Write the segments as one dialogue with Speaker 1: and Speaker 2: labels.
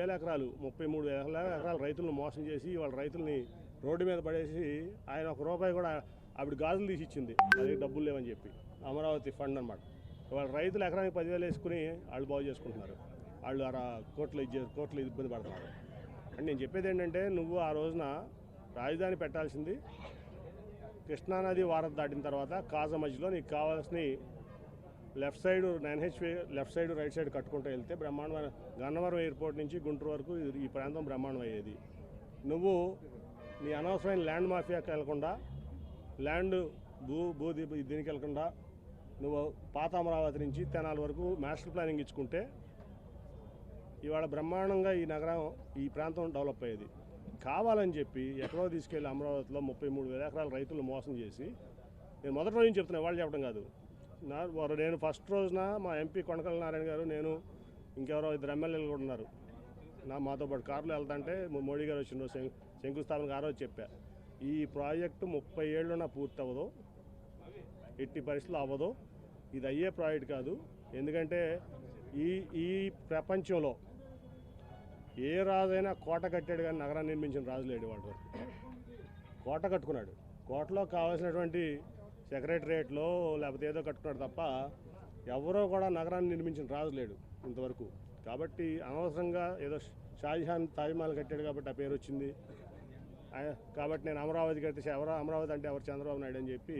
Speaker 1: వేల ఎకరాలు ముప్పై మూడు వేల ఎకరాలు రైతులను మోసం చేసి వాళ్ళ రైతుల్ని రోడ్డు మీద పడేసి ఆయన ఒక రూపాయి కూడా ఆవిడ గాజులు తీసి ఇచ్చింది. అది డబ్బులు లేవని చెప్పి. అమరావతి ఫండ్ అనమాట వాళ్ళ రైతులు ఎకరానికి పదివేలు వేసుకుని వాళ్ళు బాగు చేసుకుంటున్నారు. వాళ్ళు అలా కోట్లు ఇచ్చే కోట్లు ఇబ్బంది పడుతున్నారు. అండ్ నేను చెప్పేది ఏంటంటే నువ్వు ఆ రోజున రాజధాని పెట్టాల్సింది కృష్ణానది వారం దాటిన తర్వాత కాజా మధ్యలో నీకు కావాల్సిన left side nine HP left side right side కట్టుకుంటూ వెళ్తే బ్రహ్మాండమైన గన్నవరం ఎయిర్పోర్ట్ నుంచి గుంటూరు వరకు ఈ ప్రాంతం బ్రహ్మాండం అయ్యేది నువ్వు నీ అనవసరమైన ల్యాండ్ మాఫియాకి వెళ్ళకుండా ల్యాండ్ భూ భూ దీనికి వెళ్ళకుండా నువ్వు పాత అమరావతి నుంచి తెనాలి వరకు మాస్టర్ ప్లానింగ్ ఇచ్చుకుంటే ఇవాళ బ్రహ్మాండంగా ఈ నగరం ఈ ప్రాంతం డెవలప్ అయ్యేది. కావాలని చెప్పి ఎక్కడో తీసుకెళ్ళి అమరావతిలో ముప్పై మూడు వేల ఎకరాల రైతులు మోసం చేసి నేను మొదటి రోజు చెప్తున్నా వాళ్ళు చెప్పడం కాదు. నా వారు నేను ఫస్ట్ రోజున మా ఎంపీ కొనకల నారాయణ గారు నేను ఇంకెవరో ఇద్దరు ఎమ్మెల్యేలు కూడా ఉన్నారు. నా మాతో పాటు కారులో వెళ్తాంటే మోడీ గారు వచ్చిన రోజు శం- శంకుస్థాపనకు ఆ రోజు చెప్పా ఈ ప్రాజెక్టు ముప్పై ఏళ్ళున పూర్తి అవ్వదు ఎట్టి పరిస్థితులు అవ్వదు ఇది అయ్యే ప్రాజెక్ట్ కాదు. ఎందుకంటే ఈ ఈ ప్రపంచంలో ఏ రాజైనా కోట కట్టాడు కానీ నగరాన్ని నిర్మించిన రాజు లేడు వాడు కోట కట్టుకున్నాడు. కోటలో కావాల్సినటువంటి సెక్రటరియట్లో లేకపోతే ఏదో కట్టుకున్నాడు తప్ప ఎవరో కూడా నగరాన్ని నిర్మించిన రాజు లేడు ఇంతవరకు. కాబట్టి అనవసరంగా ఏదో షాజహాన్ తాజ్మహల్ కట్టాడు కాబట్టి ఆ పేరు వచ్చింది. కాబట్టి నేను అమరావతి కడితే ఎవరో అమరావతి అంటే ఎవరు చంద్రబాబు నాయుడు అని చెప్పి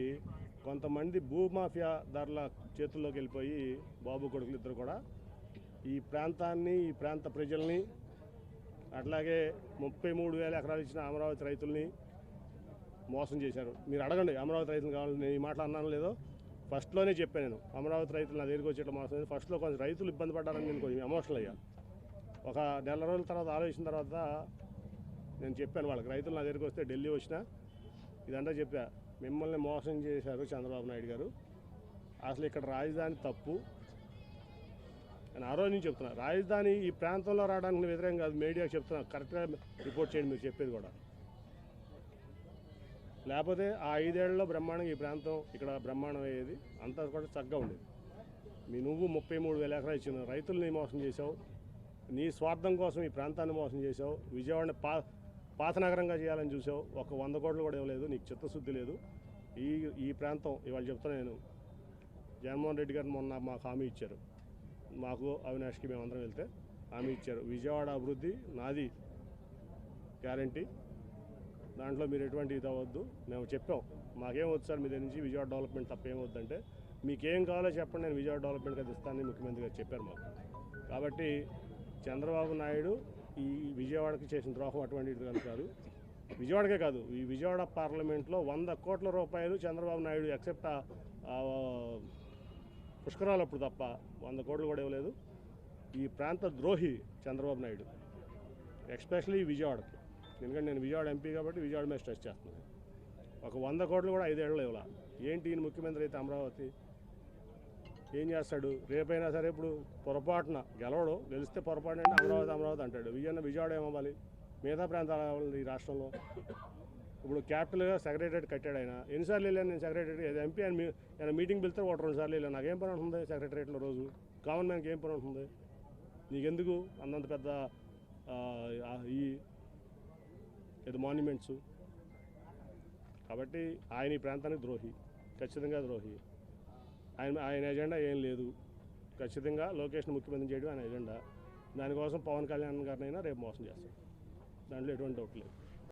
Speaker 1: కొంతమంది భూమాఫియా ధరల చేతుల్లోకి వెళ్ళిపోయి బాబు కొడుకులు ఇద్దరు కూడా ఈ ప్రాంతాన్ని ఈ ప్రాంత ప్రజల్ని అట్లాగే ముప్పై మూడు వేల ఎకరాలు ఇచ్చిన అమరావతి రైతుల్ని మోసం చేశారు. మీరు అడగండి అమరావతి రైతులు కావాలని నేను ఈ మాటలు అన్నాను లేదో. ఫస్ట్లోనే చెప్పాను నేను అమరావతి రైతులు నా దగ్గరికి వచ్చేట్లా మోసం ఫస్ట్లో కొంచెం రైతులు ఇబ్బంది పడ్డారని నేను కొంచెం ఎమోషనల్ అయ్యా. ఒక నెల రోజుల తర్వాత ఆలోచించిన తర్వాత నేను చెప్పాను వాళ్ళకి రైతులు నా దగ్గరికి వస్తే ఢిల్లీ వచ్చినా ఇదంతా చెప్పా. మిమ్మల్ని మోసం చేశారు చంద్రబాబు నాయుడు గారు. అసలు ఇక్కడ రాజధాని తప్పు. నేను ఆ రోజు నుంచి చెప్తున్నా రాజధాని ఈ ప్రాంతంలో రావడానికి వ్యతిరేకం కాదు మీడియాకి చెప్తున్నా. కరెక్ట్గా రిపోర్ట్ చేయండి మీరు చెప్పేది కూడా. లేకపోతే ఆ ఐదేళ్ళలో బ్రహ్మాండంగా ఈ ప్రాంతం ఇక్కడ బ్రహ్మాండం అయ్యేది. అంతా కూడా చక్కగా ఉండేది. మీ నువ్వు ముప్పై మూడు వేల ఎకరాలు ఇచ్చిన రైతుల్ని మోసం చేసావు నీ స్వార్థం కోసం ఈ ప్రాంతాన్ని మోసం చేశావు. విజయవాడని పా పాత నగరంగా చేయాలని చూసావు ఒక వంద కోట్లు కూడా ఇవ్వలేదు. నీకు చిత్తశుద్ధి లేదు. ఈ ఈ ప్రాంతం ఇవాళ చెప్తున్నా నేను. జగన్మోహన్ రెడ్డి గారు మొన్న మాకు హామీ ఇచ్చారు. మాకు అవినాష్కి మేమందరం వెళ్తే హామీ ఇచ్చారు. విజయవాడ అభివృద్ధి నాది గ్యారంటీ. దాంట్లో మీరు ఎటువంటి ఇది అవ్వద్దు. మేము చెప్పాం. మాకేం వద్దు సార్ మీ దగ్గర నుంచి విజయవాడ డెవలప్మెంట్ తప్ప ఏం వద్దంటే మీకేం కావాలో చెప్పండి నేను విజయవాడ డెవలప్మెంట్ అది ఇస్తానని ముఖ్యమంత్రి గారు చెప్పారు మాకు. కాబట్టి చంద్రబాబు నాయుడు ఈ విజయవాడకి చేసిన ద్రోహం అటువంటిది కాదు కాదు విజయవాడకే కాదు ఈ విజయవాడ పార్లమెంట్లో వంద కోట్ల రూపాయలు చంద్రబాబు నాయుడు ఎక్సెప్ట్ పుష్కరాలు అప్పుడు తప్ప వంద కోట్లు కూడా ఇవ్వలేదు. ఈ ప్రాంత ద్రోహి చంద్రబాబు నాయుడు ఎస్పెషలీ విజయవాడకి. ఎందుకంటే నేను విజయవాడ ఎంపీ కాబట్టి విజయవాడ మీద స్ట్రెస్ చేస్తున్నాను. ఒక వంద కోట్లు కూడా ఐదేళ్ళు ఇవ్వాల ఏంటి ఈయన ముఖ్యమంత్రి అయితే అమరావతి? ఏం చేస్తాడు? రేపైనా సరే ఇప్పుడు పొరపాటున గెలవడు గెలిస్తే పొరపాటున అంటే అమరావతి అమరావతి అంటాడు. విజయన్న విజయవాడ ఏమవ్వాలి? మిగతా ప్రాంతాలు అవ్వాలి ఈ రాష్ట్రంలో? ఇప్పుడు క్యాపిటల్గా సెక్రటరేట్ కట్టాడు ఆయన. ఎన్నిసార్లు వెళ్ళాను నేను సెక్రటరేట్ ఎంపీ అని మీ- ఆయన మీటింగ్ పిలిస్తే ఒకటి రెండు సార్లు వెళ్ళాను. నాకేం పని ఉంటుంది సెక్రటరేట్లో రోజు? కామన్ మ్యాన్కి ఏం పని ఉంటుంది? నీకెందుకు అంతంత పెద్ద ఈ లేదా మాన్యుమెంట్స్ కాబట్టి ఆయన ఈ ప్రాంతానికి ద్రోహి. ఖచ్చితంగా ద్రోహి. ఆయన ఆయన ఎజెండా ఏం లేదు. ఖచ్చితంగా లోకేష్ను ముఖ్యమంత్రి చేయడం ఆయన ఎజెండా దానికోసం పవన్ కళ్యాణ్ గారినైనా రేపు మోసం చేస్తాం. దాంట్లో ఎటువంటి డౌట్ లేదు.